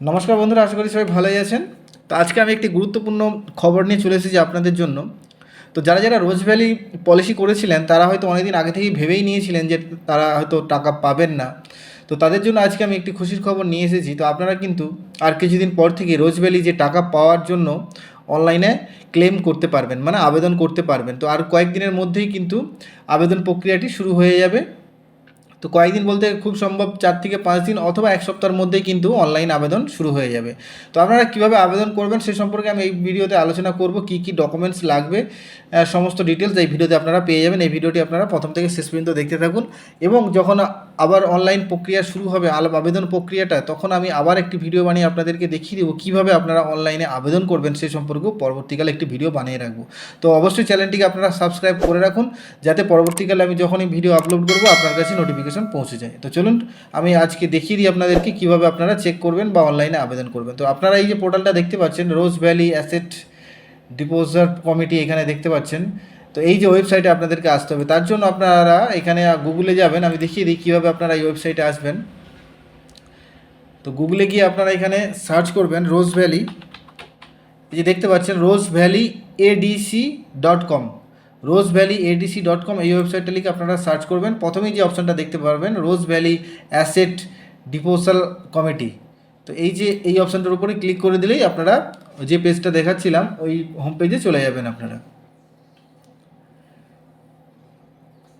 নমস্কার বন্ধুরা, আশা করি সবাই ভালোই আছেন। তো আজকে আমি একটি গুরুত্বপূর্ণ খবর নিয়ে চলে এসেছি আপনাদের জন্য। তো যারা যারা রোজ ভ্যালি পলিসি করেছিলেন, তারা হয়তো অনেকদিন আগে থেকেই ভেবেই নিয়েছিলেন যে তারা হয়তো টাকা পাবেন না। তো তাদের জন্য আজকে আমি একটি খুশির খবর নিয়ে এসেছি। তো আপনারা কিন্তু আর কিছুদিন পর থেকে রোজ ভ্যালি যে টাকা পাওয়ার জন্য অনলাইনে ক্লেম করতে পারবেন মানে আবেদন করতে পারবেন। তো আর কয়েকদিনের মধ্যেই কিন্তু আবেদন প্রক্রিয়াটি শুরু হয়ে যাবে। তো কয়েকদিন বলতে খুব সম্ভব চার থেকে পাঁচ দিন অথবা এক সপ্তাহের মধ্যেই কিন্তু অনলাইন আবেদন শুরু হয়ে যাবে। তো আপনারা কীভাবে আবেদন করবেন সে সম্পর্কে আমি এই ভিডিওতে আলোচনা করব, কী কী ডকুমেন্টস লাগবে সমস্ত ডিটেলস এই ভিডিওতে আপনারা পেয়ে যাবেন। এই ভিডিওটি আপনারা প্রথম থেকে শেষ পর্যন্ত দেখতে থাকুন এবং যখন আবার অনলাইন প্রক্রিয়া শুরু হবে আবেদন প্রক্রিয়াটা, তখন আমি আবার একটি ভিডিও বানিয়ে আপনাদেরকে দেখিয়ে দেবো কীভাবে আপনারা অনলাইনে আবেদন করবেন সে সম্পর্কেও পরবর্তীকালে একটি ভিডিও বানিয়ে রাখব। তো অবশ্যই চ্যানেলটিকে আপনারা সাবস্ক্রাইব করে রাখুন, যাতে পরবর্তীকালে আমি যখনই ভিডিও আপলোড করব, আপনার কাছে নোটিফিকেশন পৌঁছে যায়। তো চলুন, আমি আজকে দেখিয়ে দিই আপনাদেরকে কীভাবে আপনারা চেক করবেন বা অনলাইনে আবেদন করবেন। তো আপনারা এই যে পোর্টালটা দেখতে পাচ্ছেন Rose Valley asset disposal committee এখানে দেখতে পাচ্ছেন। তো এই যে ওয়েবসাইটে আপনাদেরকে আসতে হবে, তার জন্য আপনারা এখানে গুগলে যাবেন। আমি দেখিয়ে দিই কীভাবে আপনারা এই ওয়েবসাইটে আসবেন। তো গুগলে গিয়ে আপনারা এখানে সার্চ করবেন রোজ ভ্যালি এই যে দেখতে পাচ্ছেন Rose Valley ADC dot com Rose Valley ADC dot com এই ওয়েবসাইটটা লিখে আপনারা সার্চ করবেন। প্রথমেই যে অপশানটা দেখতে পারবেন Rose Valley asset disposal committee তো এই যে, এই অপশানটার উপরে ক্লিক করে দিলেই আপনারা যে পেজটা দেখাচ্ছিলাম, ওই হোম পেজে চলে যাবেন আপনারা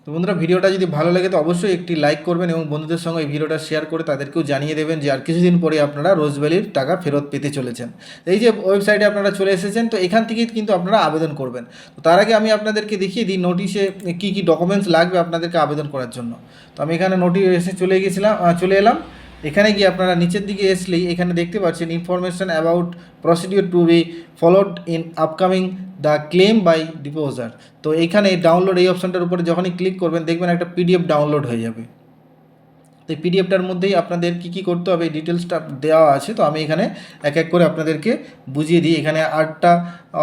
তো বন্ধুরা, ভিডিওটা যদি ভালো লাগে তো অবশ্যই একটি লাইক করবেন এবং বন্ধুদের সঙ্গে এই ভিডিওটা শেয়ার করে তাদেরকেও জানিয়ে দেবেন যে আর কিছুদিন পরে আপনারা রোজভ্যালির টাকা ফেরত পেতে চলেছেন। এই যে ওয়েবসাইটে আপনারা চলে এসেছেন, তো এখান থেকেই কিন্তু আপনারা আবেদন করবেন। তো তার আগে আমি আপনাদেরকে দেখিয়ে দিই নোটিশে কী কী ডকুমেন্টস লাগবে আপনাদেরকে আবেদন করার জন্য। তো আমি এখানে নোটিশ এসে চলে গেছিলাম চলে এলাম। এখানে গিয়ে আপনারা নিচের দিকে এসলেই এখানে দেখতে পাচ্ছেন information about procedure to be followed in upcoming the claim by depositor তো এখানে ডাউনলোড এই অপশানটার উপরে যখনই ক্লিক করবেন দেখবেন একটা পিডিএফ ডাউনলোড হয়ে যাবে। তো পিডিএফটার মধ্যেই আপনাদের কী কী করতে হবে, এই ডিটেলসটা দেওয়া আছে। তো আমি এখানে এক এক করে আপনাদেরকে বুঝিয়ে দিই। এখানে আটটা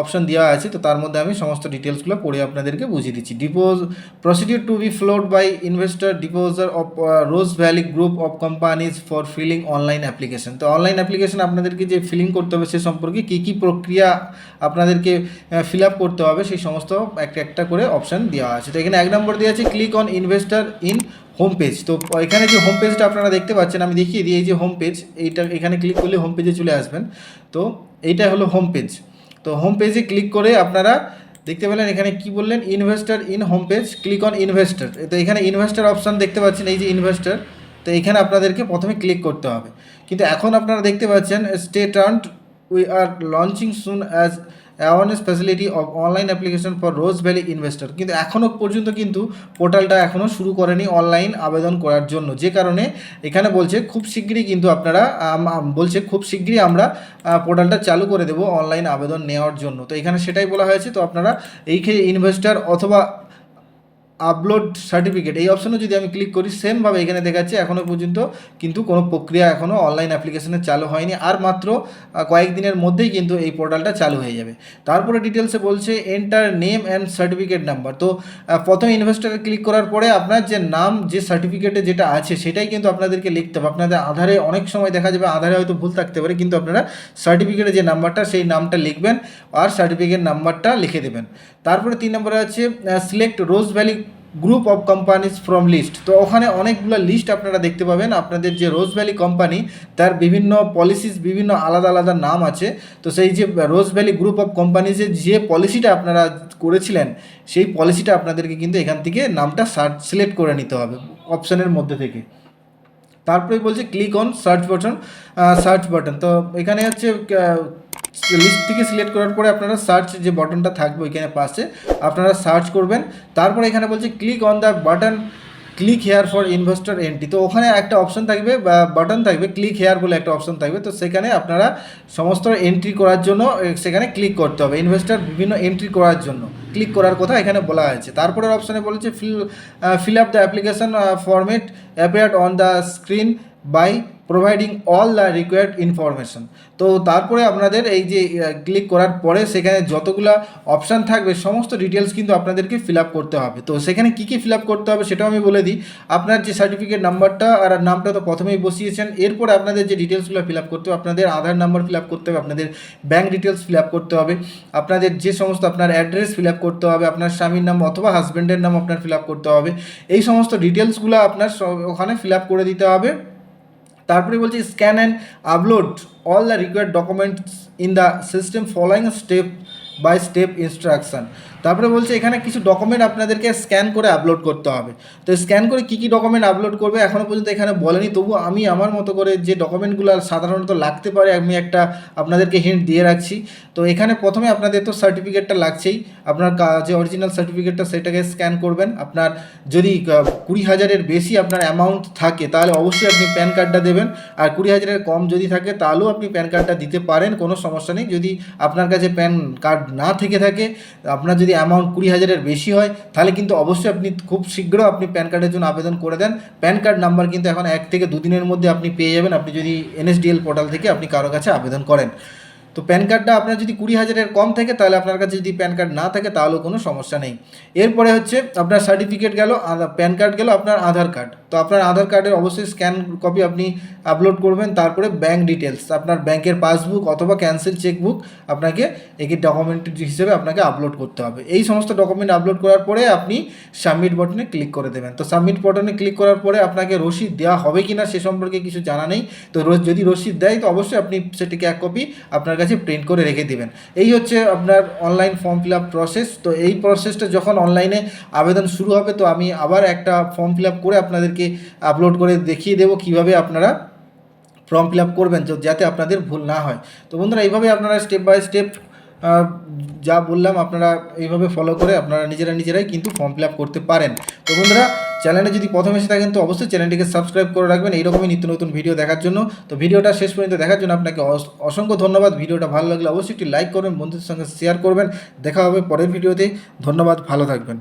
অপশন দেওয়া আছে। তো তার মধ্যে আমি সমস্ত ডিটেলসগুলো পড়ে আপনাদেরকে বুঝিয়ে দিচ্ছি। Deposit procedure to be followed by investor depositor of Rose Valley group of companies for filing online application তো অনলাইন অ্যাপ্লিকেশন আপনাদেরকে যে ফিলিং করতে হবে সে সম্পর্কে কী কী প্রক্রিয়া আপনাদেরকে ফিল আপ করতে হবে সেই সমস্ত একটা একটা করে অপশান দেওয়া আছে। তো এখানে এক নম্বর দেওয়া আছে click on investor in home page তো এখানে যে হোম পেজটা আপনারা দেখতে পাচ্ছেন, আমি দেখিয়ে দিই, এই যে হোম পেজ এইটা এখানে ক্লিক করলে হোম পেজে চলে আসবেন। তো এইটা হলো হোম পেজ তো হোম পেজে ক্লিক করে আপনারা দেখতে পেলেন, এখানে কি বললেন? Investor in home page click on investor তো এখানে ইনভেস্টার অপশান দেখতে পাচ্ছেন, এই যে ইনভেস্টার তো এখানে আপনাদেরকে প্রথমে ক্লিক করতে হবে। কিন্তু এখন আপনারা দেখতে পাচ্ছেন stay tuned we are launching soon as awareness facility of online application for Rose Valley investor কিন্তু এখনও পর্যন্ত কিন্তু পোর্টালটা এখনও শুরু করেনি অনলাইন আবেদন করার জন্য। যে কারণে এখানে বলছে খুব শীঘ্রই কিন্তু আপনারা বলছে খুব শীঘ্রই আমরা পোর্টালটা চালু করে দেবো অনলাইন আবেদন নেওয়ার জন্য। তো এখানে সেটাই বলা হয়েছে। তো আপনারা এই ইনভেস্টার অথবা আপলোড সার্টিফিকেট এই অপশনে যদি আমি ক্লিক করি সেমভাবে এখানে দেখাচ্ছে এখনও পর্যন্ত কিন্তু কোনো প্রক্রিয়া এখনও অনলাইন অ্যাপ্লিকেশনে চালু হয়নি, আর মাত্র কয়েকদিনের মধ্যেই কিন্তু এই পোর্টালটা চালু হয়ে যাবে। তারপরে ডিটেলসে বলছে enter name and certificate number তো প্রথম ইনভেস্টারে ক্লিক করার পরে আপনার যে নাম, যে সার্টিফিকেটে যেটা আছে, সেটাই কিন্তু আপনাদেরকে লিখতে হবে। আপনাদের আধারে অনেক সময় দেখা যাবে, আধারে হয়তো ভুল থাকতে পারে, কিন্তু আপনারা সার্টিফিকেটে যে নাম্বারটা সেই নামটা লিখবেন, আর সার্টিফিকেট নাম্বারটা লিখে দেবেন। তারপরে তিন নম্বরে আছে select Rose Valley group of companies from list তো ওখানে অনেকগুলো লিস্ট আপনারা দেখতে পাবেন। আপনাদের যে রোজ ভ্যালি কোম্পানি তার বিভিন্ন পলিসিস বিভিন্ন আলাদা আলাদা নাম আছে। তো সেই যে রোজ ভ্যালি গ্রুপ অফ কোম্পানিজের যে পলিসিটা আপনারা করেছিলেন, সেই পলিসিটা আপনাদেরকে কিন্তু এখান থেকে নামটা সার্চ সিলেক্ট করে নিতে হবে অপশানের মধ্যে থেকে। তারপরে বলছে click on search button search button তো এখানে হচ্ছে লিস্ট থেকে সিলেক্ট করার পরে আপনারা সার্চ যে বাটনটা থাকবে ওইখানে পাশে, আপনারা সার্চ করবেন। তারপরে এখানে বলছে click on the button click here for investor entry তো ওখানে একটা অপশন থাকবে, বা বাটন থাকবে ক্লিক হেয়ার বলে একটা অপশন থাকবে। তো সেখানে আপনারা সমস্ত এন্ট্রি করার জন্য সেখানে ক্লিক করতে হবে। ইনভেস্টর বিভিন্ন এন্ট্রি করার জন্য। ক্লিক করার কথা এখানে বলা আছে তারপরের অপশানে বলেছে fill fill up the application format appeared on the screen by providing all the required information তো তারপরে আপনাদের এই যে ক্লিক করার পরে সেখানে যতগুলো অপশান থাকবে, সমস্ত ডিটেলস কিন্তু আপনাদেরকে ফিল আপ করতে হবে। তো সেখানে কী কী ফিল আপ করতে হবে সেটাও আমি বলে দিই। আপনার যে সার্টিফিকেট নাম্বারটা আর নামটা তো প্রথমেই বসিয়েছেন। এরপরে আপনাদের যে ডিটেলসগুলো ফিল আপ করতে হবে, আপনাদের আধার নাম্বার ফিল আপ করতে হবে, আপনাদের ব্যাঙ্ক ডিটেলস ফিল আপ করতে হবে, আপনাদের যে সমস্ত আপনার অ্যাড্রেস ফিল আপ করতে হবে, আপনার স্বামীর নাম অথবা হাজব্যান্ডের নাম আপনার ফিল আপ করতে হবে। এই সমস্ত ডিটেলসগুলো আপনার ওখানে ফিল আপ করে দিতে হবে। তারপরে বলছি scan and upload all the required documents in the system following step by step instruction তারপরে বলছে এখানে কিছু ডকুমেন্ট আপনাদেরকে স্ক্যান করে আপলোড করতে হবে। তো স্ক্যান করে কী কী ডকুমেন্ট আপলোড করবে এখনও পর্যন্ত এখানে বলেনি। তবু আমি আমার মতো করে যে ডকুমেন্টগুলো সাধারণত লাগতে পারে, আমি একটা আপনাদেরকে হিন্ট দিয়ে রাখছি। তো এখানে প্রথমে আপনাদের তো সার্টিফিকেটটা লাগছেই। আপনার যে অরিজিনাল সার্টিফিকেটটা সেটাকে স্ক্যান করবেন। আপনার যদি কুড়ি হাজারের বেশি আপনার অ্যামাউন্ট থাকে, তাহলে অবশ্যই আপনি প্যান কার্ডটা দেবেন। আর কুড়ি হাজারের কম যদি থাকে, তাহলেও আপনি প্যান কার্ডটা দিতে পারেন, কোনো সমস্যা নেই। যদি আপনার কাছে প্যান কার্ড না থেকে থাকে, আপনার যদি অ্যামাউন্ট কুড়ি হাজারের বেশি হয়, তাহলে কিন্তু অবশ্যই আপনি খুব শীঘ্র আপনি প্যান কার্ডের জন্য আবেদন করে দেন। প্যান কার্ড নাম্বার কিন্তু এখন এক থেকে দুদিনের মধ্যে আপনি পেয়ে যাবেন। আপনি যদি এনএসডিএল পোর্টাল থেকে আপনি কারও কাছে আবেদন করেন। তো প্যান কার্ডটা আপনার যদি কুড়ি হাজারের কম থাকে, তাহলে আপনার কাছে যদি প্যান কার্ড না থাকে, তাহলেও কোনো সমস্যা নেই। এরপরে হচ্ছে, আপনার সার্টিফিকেট গেল প্যান কার্ড গেল আপনার আধার কার্ড। তো আপনার আধার কার্ডের অবশ্যই স্ক্যান কপি আপনি আপলোড করবেন, তারপরে ব্যাঙ্ক ডিটেলস আপনার ব্যাংকের পাসবুক অথবা ক্যান্সেল চেকবুক আপনাকে একে ডকুমেন্ট হিসেবে আপনাকে আপলোড করতে হবে। এই সমস্ত ডকুমেন্ট আপলোড করার পরে আপনি সাবমিট বটনে ক্লিক করে দেবেন। তো সাবমিট বটনে ক্লিক করার পরে আপনাকে রসিদ দেওয়া হবে কি না সে সম্পর্কে কিছু জানা নেই। তো যদি রসিদ দেয়, তো অবশ্যই আপনি সেটিকে এক কপি আপনার কাছে প্রিন্ট করে রেখে দিবেন। এই হচ্ছে আপনার online form fill up process তো এই প্রসেসটা যখন অনলাইনে আবেদন শুরু হবে, তো আমি আবার একটা ফর্ম ফিল আপ করে আপনাদেরকে আপলোড করে দেখিয়ে দেবো কীভাবে আপনারা ফর্ম ফিল আপ করবেন যাতে আপনাদের ভুল না হয়। তো বন্ধুরা, এইভাবে আপনারা স্টেপ বাই স্টেপ যা বললাম আপনারা এইভাবে ফলো করে আপনারা নিজেরা নিজেরাই কিন্তু ফর্ম ফিল করতে পারেন। তো বন্ধুরা চ্যানেলে যদি প্রথম এসে থাকেন তো অবশ্যই চ্যানেলটিকে সাবস্ক্রাইব করে রাখবেন। এইরকমই নিত্য নতুন ভিডিও দেখার জন্য। তো ভিডিওটা শেষ পর্যন্ত দেখার জন্য আপনাকে অস- অসংখ্য ধন্যবাদ। ভিডিওটা ভালো লাগলে অবশ্যই একটি লাইক করবেন, বন্ধুদের সঙ্গে শেয়ার করবেন। দেখা হবে পরের ভিডিওতে ধন্যবাদ, ভালো থাকবেন।